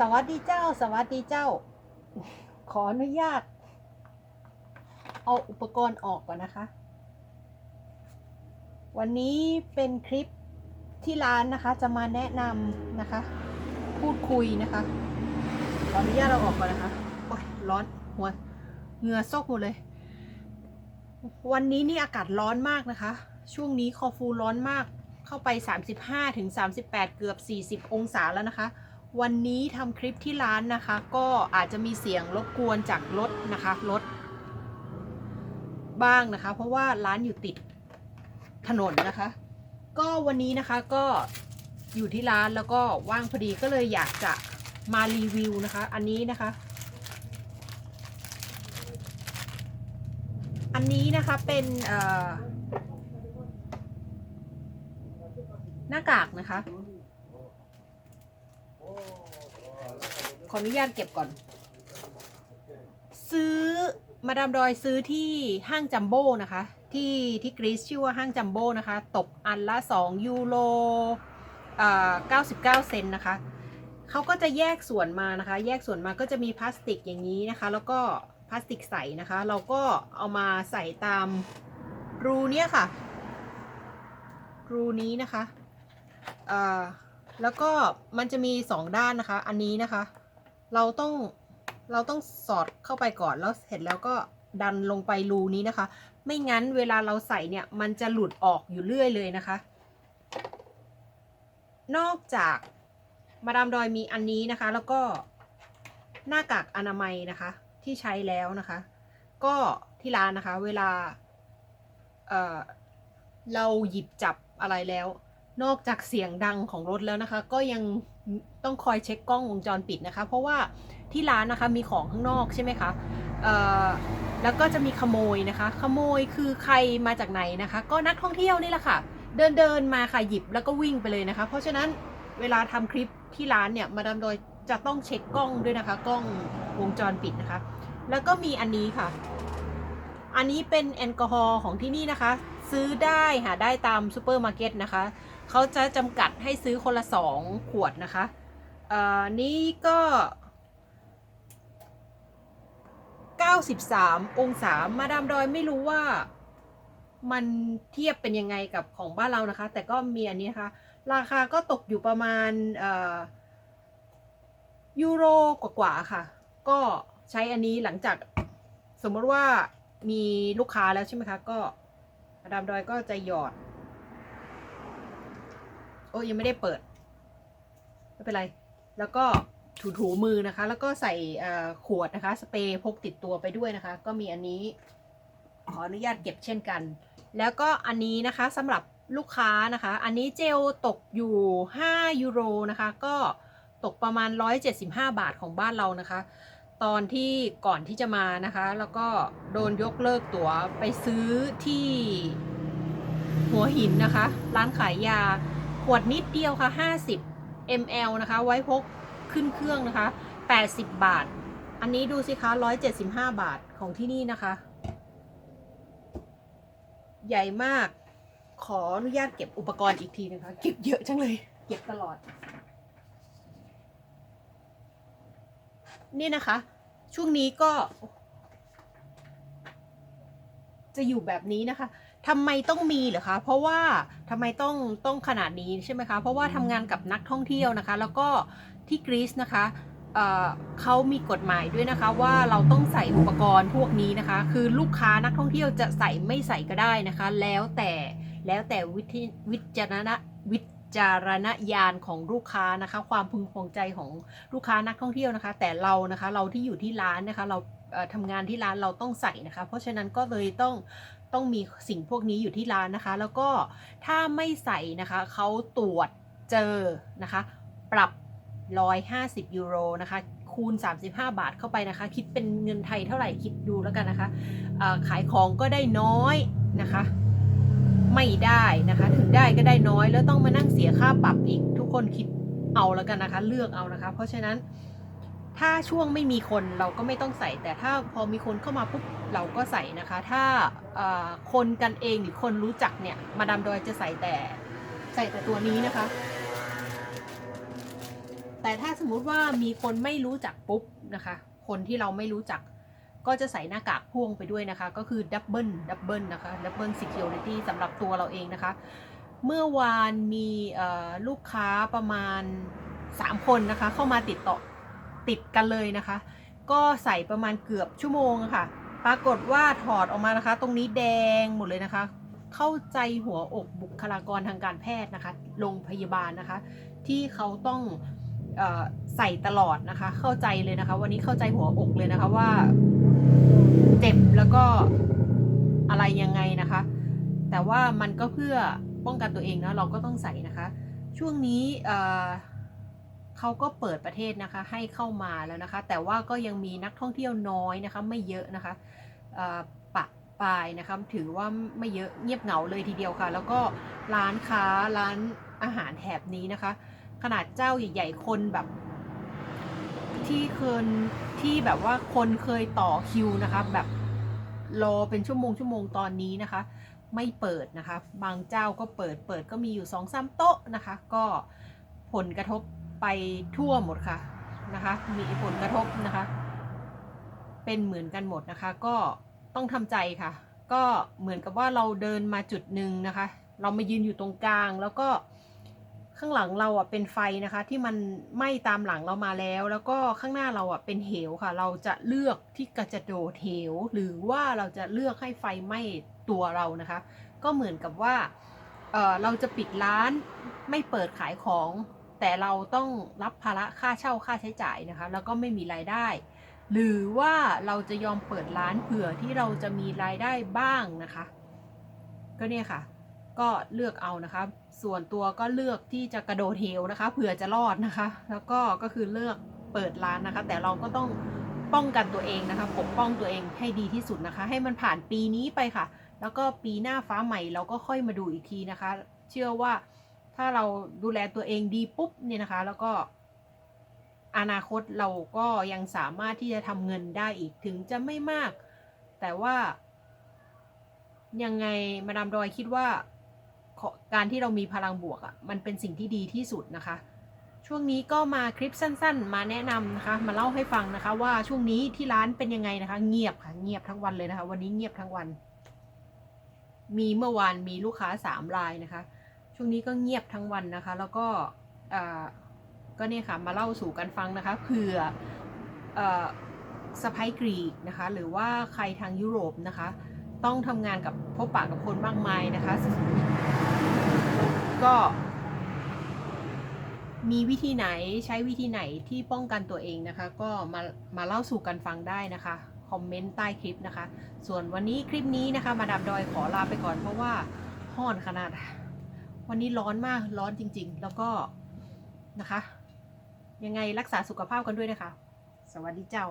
สวัสดีเจ้า สวัสดีเจ้า ขออนุญาต เอาอุปกรณ์ออกก่อนนะคะ วันนี้เป็นคลิปที่ร้านนะคะ จะมาแนะนำนะคะ พูดคุยนะคะ ขออนุญาตเราออกก่อนนะคะโอ้ยร้อนหัวเหงื่อซกหมดเลย วันนี้นี่อากาศร้อนมากนะคะ ช่วงนี้คอฟูร้อนมาก เข้าไป 35ถึง38 เกือบ 40 องศาแล้วนะคะ วันนี้ทำคลิปที่ร้านนะคะ ก็อาจจะมีเสียงรบกวนจากรถนะคะรถบ้างนะคะ เพราะว่าร้านอยู่ติดถนนนะคะ ก็วันนี้นะคะก็อยู่ที่ร้านแล้วก็ว่างพอดีก็เลยอยากจะมารีวิวนะคะ อันนี้นะคะ อันนี้นะคะเป็นหน้ากากนะคะ ออนุญาตเก็บก่อน ซื้อมาดามดอยซื้อที่ห้างจัมโบ้นะคะ ที่ที่กรีซชื่อว่าห้างจัมโบ้นะคะ ตกอันละ 2 ยูโรเอ่อ99 เซนนะคะเขาก็จะแยกส่วนมานะคะ แยกส่วนมาก็จะมีพลาสติกอย่างนี้นะคะ แล้วก็พลาสติกใสนะคะ เราก็เอามาใส่ตามรูเนี้ยค่ะ รูนี้นะคะเอ่อแล้วก็มันจะมีสองด้านนะคะ อันนี้นะคะ เราต้องเราต้องสอดเข้าไปก่อนแล้วเสร็จแล้วก็ดันลงไปรูนี้นะคะ ไม่งั้นเวลาเราใส่เนี่ยมันจะหลุดออกอยู่เรื่อยเลยนะคะ นอกจากมาดามดอยมีอันนี้นะคะ แล้วก็หน้ากากอนามัยนะคะ ที่ใช้แล้วนะคะ ก็ที่ร้านนะคะ เวลาเเราหยิบจับอะไรแล้ว นอกจากเสียงดังของรถแล้วนะคะ ก็ยังต้องคอยเช็คกล้องวงจรปิดนะคะ เพราะว่าที่ร้านนะคะมีของข้างนอกใช่ไหมคะแล้วก็จะมีขโมยนะคะ ขโมยคือใครมาจากไหนนะคะ ก็นักท่องเที่ยวนี่แหละค่ะ เดินเดินมาค่ะหยิบแล้วก็วิ่งไปเลยนะคะ เพราะฉะนั้นเวลาทำคลิปที่ร้านเนี่ยมาดาโดยจะต้องเช็คกล้องด้วยนะคะ กล้องวงจรปิดนะคะ แล้วก็มีอันนี้ค่ะ อันนี้เป็นแอลกอฮอล์ของที่นี่นะคะ ซื้อได้หาได้ตามซูเปอร์มาร์เก็ตนะคะ เขาจะจำกัดให้ซื้อคนละสองขวดนะคะอ่อนี่ก็ 93 องศา มาดามดอยไม่รู้ว่ามันเทียบเป็นยังไงกับของบ้านเรานะคะ แต่ก็มีอันนี้นะคะ ราคาก็ตกอยู่ประมาณยูโรกว่าๆค่ะ ก็ใช้อันนี้หลังจากสมมติว่ามีลูกค้าแล้วใช่ไหมคะ ก็มาดามดอยก็จะหยอด อ้ยังไม่ได้เปิด ไม่เป็นไร แล้วก็ถูถูมือนะคะ แล้วก็ใส่ขวดนะคะ สเปรย์พกติดตัวไปด้วยนะคะ ก็มีอันนี้ ขออนุญาตเก็บเช่นกัน แล้วก็อันนี้นะคะสำหรับลูกค้านะคะ อันนี้เจลตกอยู่ 5 ยูโรนะคะ ก็ตกประมาณ 175 บาทของบ้านเรานะคะ ตอนที่ก่อนที่จะมานะคะ แล้วก็โดนยกเลิกตั๋วไปซื้อที่หัวหินนะคะ ร้านขายยา ขวดนิดเดียวค่ะ 50 ml นะคะ ไว้พกขึ้นเครื่องนะคะ 80 บาท อันนี้ดูสิคะ 175 บาทของที่นี่นะคะ ใหญ่มาก ขออนุญาตเก็บอุปกรณ์อีกทีนะคะ เก็บเยอะจังเลย เก็บตลอด นี่นะคะ ช่วงนี้ก็ จะอยู่แบบนี้นะคะ ทำไมต้องมีเหรอคะ เพราะว่าทำไมต้องต้องขนาดนี้ใช่ไหมคะ เพราะว่าทำงานกับนักท่องเที่ยวนะคะ แล้วก็ที่กรีซนะคะเเขามีกฎหมายด้วยนะคะว่าเราต้องใส่อุปกรณ์พวกนี้นะคะ คือลูกค้านักท่องเที่ยวจะใส่ไม่ใส่ก็ได้นะคะ แล้วแต่แล้วแต่วิธีวิจารณวิจารณญาณของลูกค้านะคะ ความพึงพอใจของลูกค้านักท่องเที่ยวนะคะ แต่เรานะคะเราที่อยู่ที่ร้านนะคะ เราทำงานที่ร้านเราต้องใส่นะคะ เพราะฉะนั้นก็เลยต้อง ต้องมีสิ่งพวกนี้อยู่ที่ร้านนะคะ แล้วก็ถ้าไม่ใส่นะคะเขาตรวจเจอนะคะ ปรับ 150 ยูโรนะคะคูณ 35 บาทเข้าไปนะคะ คิดเป็นเงินไทยเท่าไหร่คิดดูแล้วกันนะคะขายของก็ได้น้อยนะคะ ไม่ได้นะคะ ถึงได้ก็ได้น้อยแล้วต้องมานั่งเสียค่าปรับอีกทุกคนคิดเอาแล้วกันนะคะ เลือกเอานะคะ เพราะฉะนั้น ถ้าช่วงไม่มีคนเราก็ไม่ต้องใส่ แต่ถ้าพอมีคนเข้ามาปุ๊บเราก็ใส่นะคะ ถ้าคนกันเองหรือคนรู้จักเนี่ยมาดามดอยจะใส่แต่ใส่แต่ตัวนี้นะคะ แต่ถ้าสมมุติว่ามีคนไม่รู้จักปุ๊บนะคะ คนที่เราไม่รู้จักก็จะใส่หน้ากากพ่วงไปด้วยนะคะ ก็คือดับเบิลดับเบิลนะคะดับเบิลซิเคียวริตี้สำหรับตัวเราเองนะคะ เมื่อวานมีลูกค้าประมาณ 3 คนนะคะ เข้ามาติดต่อ ติดกันเลยนะคะ ก็ใส่ประมาณเกือบชั่วโมงะค่ะ ปรากฏว่าถอดออกมานะคะ ตรงนี้แดงหมดเลยนะคะ เข้าใจหัวอกบุคลากรทางการแพทย์นะคะโรงพยาบาลนะคะ ที่เขาต้องออใส่ตลอดนะคะ เข้าใจเลยนะคะ วันนี้เข้าใจหัวอกเลยนะคะว่าเจ็บแล้วก็อะไรยังไงนะคะ แต่ว่ามันก็เพื่อป้องกันตัวเองนะเราก็ต้องใส่นะคะ ช่วงนี้ เขาก็เปิดประเทศนะคะให้เข้ามาแล้วนะคะ แต่ว่าก็ยังมีนักท่องเที่ยวน้อยนะคะ ไม่เยอะนะคะปะปายนะคะถือว่าไม่เยอะเงียบเหงาเลยทีเดียวค่ะ แล้วก็ร้านค้าร้านอาหารแถบนี้นะคะ ขนาดเจ้าใหญ่ๆคนแบบที่เคยที่แบบว่าคนเคยต่อคิวนะคะ แบบรอเป็นชั่วโมงชั่วโมงตอนนี้นะคะ ไม่เปิดนะคะ บางเจ้าก็เปิดเปิดก็มีอยู่สองสามโต๊ะนะคะ ก็ผลกระทบ ไปทั่วหมดค่ะนะคะ มีผลกระทบนะคะ เป็นเหมือนกันหมดนะคะ ก็ต้องทำใจค่ะ ก็เหมือนกับว่าเราเดินมาจุดหนึ่งนะคะ เรามายืนอยู่ตรงกลาง แล้วก็ข้างหลังเราอะเป็นไฟนะคะ ที่มันไหม้ตามหลังเรามาแล้ว แล้วก็ข้างหน้าเราอะเป็นเหวค่ะ เราจะเลือกที่จะโดดเหว หรือว่าเราจะเลือกให้ไฟไหม้ตัวเรานะคะ ก็เหมือนกับว่าเเราจะปิดร้านไม่เปิดขายของ แต่เราต้องรับภาระค่าเช่าค่าใช้จ่ายนะคะ แล้วก็ไม่มีรายได้ หรือว่าเราจะยอมเปิดร้านเผื่อที่เราจะมีรายได้บ้างนะคะ ก็เนี่ยค่ะ ก็เลือกเอานะคะ ส่วนตัวก็เลือกที่จะกระโดดเหวนะคะเผื่อจะรอดนะคะ แล้วก็ก็คือเลือกเปิดร้านนะคะ แต่เราก็ต้องป้องกันตัวเองนะคะปกป้องตัวเองให้ดีที่สุดนะคะ ให้มันผ่านปีนี้ไปค่ะ แล้วก็ปีหน้าฟ้าใหม่เราก็ค่อยมาดูอีกทีนะคะ เชื่อว่า ถ้าเราดูแลตัวเองดีปุ๊บเนี่ยนะคะ แล้วก็อนาคตเราก็ยังสามารถที่จะทำเงินได้อีกถึงจะไม่มาก แต่ว่า ยังไงมาดามดอยคิดว่า การที่เรามีพลังบวกอะ่ะมันเป็นสิ่งที่ดีที่สุดนะคะ ช่วงนี้ก็มาคลิปสั้น ๆ มาแนะนำนะคะ มาเล่าให้ฟังนะคะ ว่าช่วงนี้ที่ร้านเป็นยังไงนะคะ เงียบค่ะเงียบทั้งวันเลยนะคะ วันนี้เงียบทั้งวัน มีเมื่อวานมีลูกค้าสามรายนะคะ ช่วงนี้ก็เงียบทั้งวันนะคะ แล้วก็ก็เนี่ยค่ะมาเล่าสู่กันฟังนะคะเผื่ออสไปกรีกนะคะหรือว่าใครทางยุโรปนะคะ ต้องทำงานกับพบปะกับคนมากมายนะคะ ก็ มีวิธีไหนใช้วิธีไหนที่ป้องกันตัวเองนะคะ ก็มามาเล่าสู่กันฟังได้นะคะคอมเมนต์ใต้คลิปนะคะ ส่วนวันนี้คลิปนี้นะคะ มาดามดอยขอลาไปก่อนเพราะว่าห้อนขนาด วันนี้ร้อนมากร้อนจริง ๆ แล้วก็นะคะ ยังไงรักษาสุขภาพกันด้วยนะคะ สวัสดีเจ้า